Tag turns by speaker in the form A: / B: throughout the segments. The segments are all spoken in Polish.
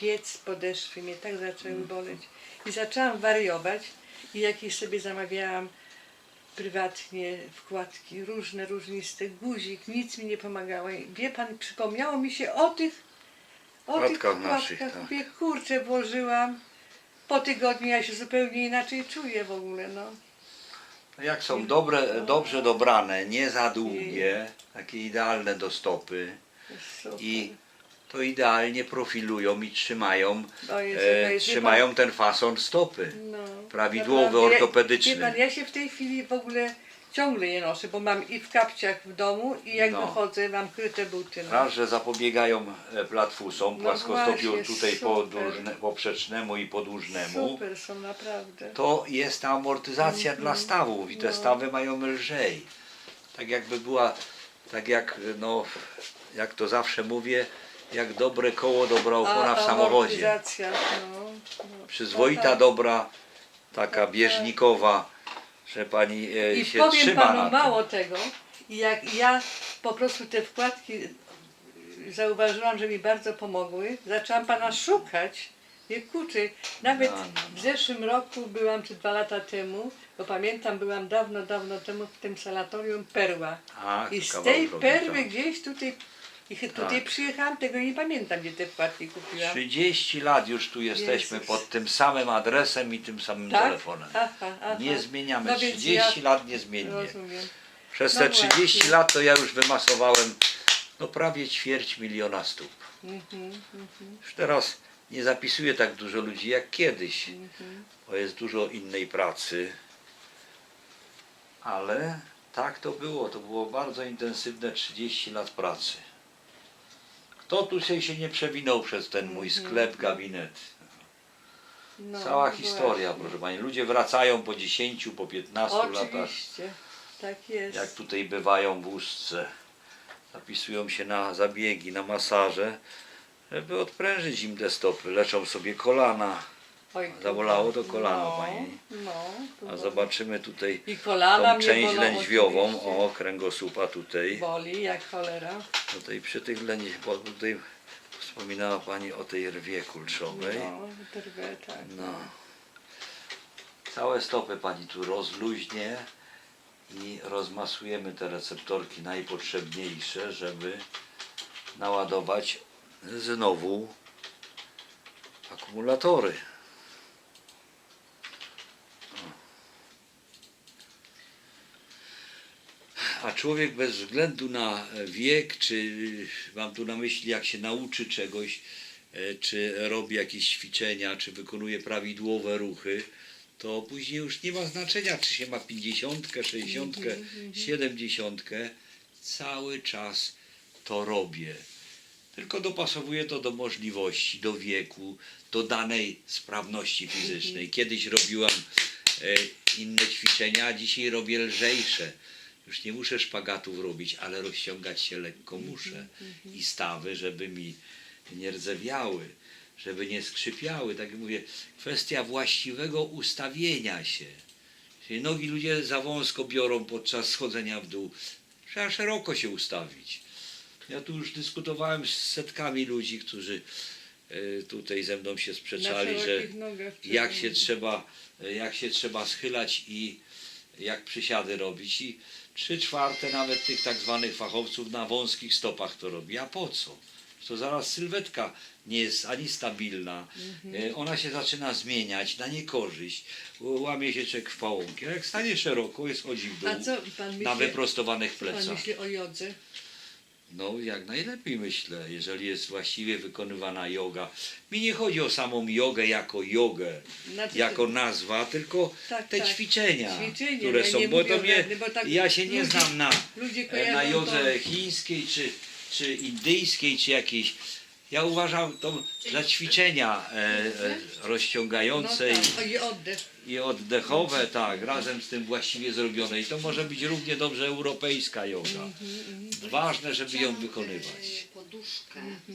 A: piec, podeszwy mnie tak zaczęły boleć. I zaczęłam wariować i jakieś sobie zamawiałam prywatnie wkładki, różne, różniste, guzik, nic mi nie pomagało. I Wie pan, przypomniało mi się o tych, o tych
B: Wkładkach naszych, tak.
A: Mówię, kurczę, włożyłam. Po tygodniu ja się zupełnie inaczej czuję w ogóle, no.
B: Jak są dobre, dobrze dobrane, nie za długie, takie idealne do stopy
A: Super.
B: i to idealnie profilują i trzymają,
A: jest-
B: e, trzymają ten fason stopy.
A: No,
B: Prawidłowy,
A: naprawdę.
B: ortopedyczny.
A: Wie pan, ja się w tej chwili w ogóle ciągle je noszę, bo mam i w kapciach w domu i jak
B: No.
A: wychodzę mam kryte buty. No.
B: Raz, że zapobiegają e, platfusom,
A: No
B: płaskostopiu
A: właśnie,
B: tutaj
A: super.
B: podłużne, poprzecznemu i podłużnemu.
A: Super są naprawdę.
B: to jest ta amortyzacja dla stawów i te
A: No.
B: stawy mają lżej. Tak jakby była, tak jak, no, jak to zawsze mówię, jak dobre koło, dobra opona w samochodzie.
A: amortyzacja, No, no.
B: Przyzwoita,
A: No tak.
B: dobra, taka bieżnikowa, że pani e,
A: I
B: się
A: powiem
B: trzyma
A: panu
B: na tym.
A: mało tego, jak ja po prostu te wkładki zauważyłam, że mi bardzo pomogły, zaczęłam pana szukać. Nie kurczę, nawet
B: No, no, no.
A: w zeszłym roku byłam, czy dwa lata temu, bo pamiętam, byłam dawno, dawno temu w tym sanatorium Perła.
B: A,
A: I z tej perły
B: tak.
A: gdzieś tutaj, i tutaj
B: Tak.
A: przyjechałam, tego nie pamiętam, gdzie te wkładki kupiłam.
B: 30 lat już tu jesteśmy
A: Jezus.
B: pod tym samym adresem i tym samym
A: Tak?
B: telefonem.
A: Aha, aha.
B: Nie zmieniamy,
A: No więc
B: 30
A: ja
B: lat niezmiennie.
A: Rozumiem.
B: Przez
A: No
B: te 30
A: właśnie.
B: lat to ja już wymasowałem no prawie ćwierć miliona stóp.
A: Mhm,
B: Już teraz nie zapisuję tak dużo ludzi jak kiedyś,
A: mhm.
B: bo jest dużo innej pracy. Ale tak to było. To było bardzo intensywne 30 lat pracy. Kto tu się, się nie przewinął przez ten mój sklep, gabinet?
A: No,
B: Cała
A: właśnie.
B: historia, proszę Pani. Ludzie wracają po 10, po 15 latach.
A: Oczywiście, tak jest.
B: jak tutaj bywają w Ustce. Zapisują się na zabiegi, na masaże, żeby odprężyć im te stopy. Leczą sobie kolana.
A: Oj,
B: Zabolało to kolano
A: no,
B: pani.
A: No,
B: A zobaczymy tutaj
A: I kolana
B: tą część lędźwiową,
A: oczywiście.
B: o kręgosłupa tutaj.
A: Boli jak cholera.
B: Tutaj przy tych lędź, bo tutaj wspominała Pani o tej rwie kulszowej.
A: No, drwę, tak.
B: No. Całe stopy Pani tu rozluźnie i rozmasujemy te receptorki najpotrzebniejsze, żeby naładować znowu akumulatory. A człowiek bez względu na wiek, czy mam tu na myśli, jak się nauczy czegoś, e, czy robi jakieś ćwiczenia, czy wykonuje prawidłowe ruchy, to później już nie ma znaczenia, czy się ma 50, 60, 70. Cały czas to robię. Tylko dopasowuję to do możliwości, do wieku, do danej sprawności fizycznej. Kiedyś robiłam e, inne ćwiczenia, a dzisiaj robię lżejsze. Już nie muszę szpagatów robić, ale rozciągać się lekko muszę. I stawy, żeby mi nie rdzewiały, żeby nie skrzypiały. Tak jak mówię, kwestia właściwego ustawienia się. Czyli nogi ludzie za wąsko biorą podczas schodzenia w dół. Trzeba szeroko się ustawić. Ja tu już dyskutowałem z setkami ludzi, którzy e, tutaj ze mną się sprzeczali, że jak się trzeba, jak się trzeba schylać i jak przysiady robić. I trzy czwarte nawet tych tak zwanych fachowców na wąskich stopach to robi. A po co? To zaraz sylwetka nie jest ani stabilna. E, Ona się zaczyna zmieniać na niekorzyść. Łamie się czek w pałąki. A jak stanie szeroko, jest chodzi w dół. Na wyprostowanych
A: co pan
B: plecach.
A: myśli o jodze?
B: No, jak najlepiej myślę, jeżeli jest właściwie wykonywana yoga. Mi nie chodzi o samą jogę jako jogę,
A: Znaczy,
B: jako nazwa, tylko
A: Tak,
B: te
A: tak.
B: ćwiczenia,
A: Ćwiczenia,
B: które
A: ja
B: są.
A: nie
B: Bo
A: mówię
B: to
A: o
B: mnie,
A: bo tak
B: ja się nie
A: ludzie-
B: znam na,
A: ludzie
B: na
A: kojarzą
B: jodze
A: to-
B: chińskiej, czy, czy indyjskiej, czy jakiejś. Ja uważam to za ćwiczenia e, e, rozciągające
A: no
B: i-
A: tak, i oddech.
B: i oddechowe, tak, razem z tym właściwie zrobione. I to może być równie dobrze europejska yoga. Ważne, żeby ją wykonywać.
C: Poduszkę taką.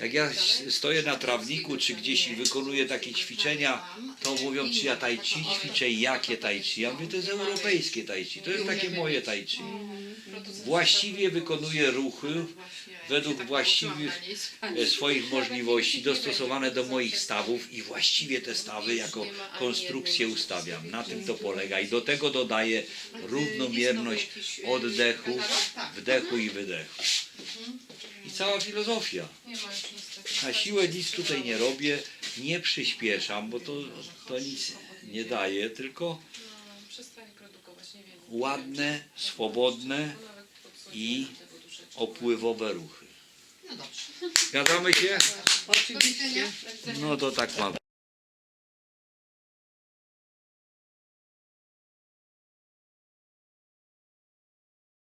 B: Jak ja stoję na trawniku, czy gdzieś i wykonuję takie ćwiczenia, to mówią, czy ja tai chi ćwiczę, i jakie tai chi. Ja mówię, to jest europejskie tai chi, to jest takie moje tai chi. Właściwie wykonuję ruchy według właściwych e, swoich możliwości dostosowane do moich stawów i właściwie te stawy jako konstrukcję ustawiam. Na tym to polega i do tego dodaję równomierność oddechu, wdechu i wydechu. Cała filozofia. Na siłę nic tutaj nie robię, nie przyspieszam, bo to, to nic nie daje, tylko
D: No,
B: ładne, swobodne i opływowe ruchy.
C: No dobrze.
B: Zgadzamy się?
A: Oczywiście.
B: No to tak mam.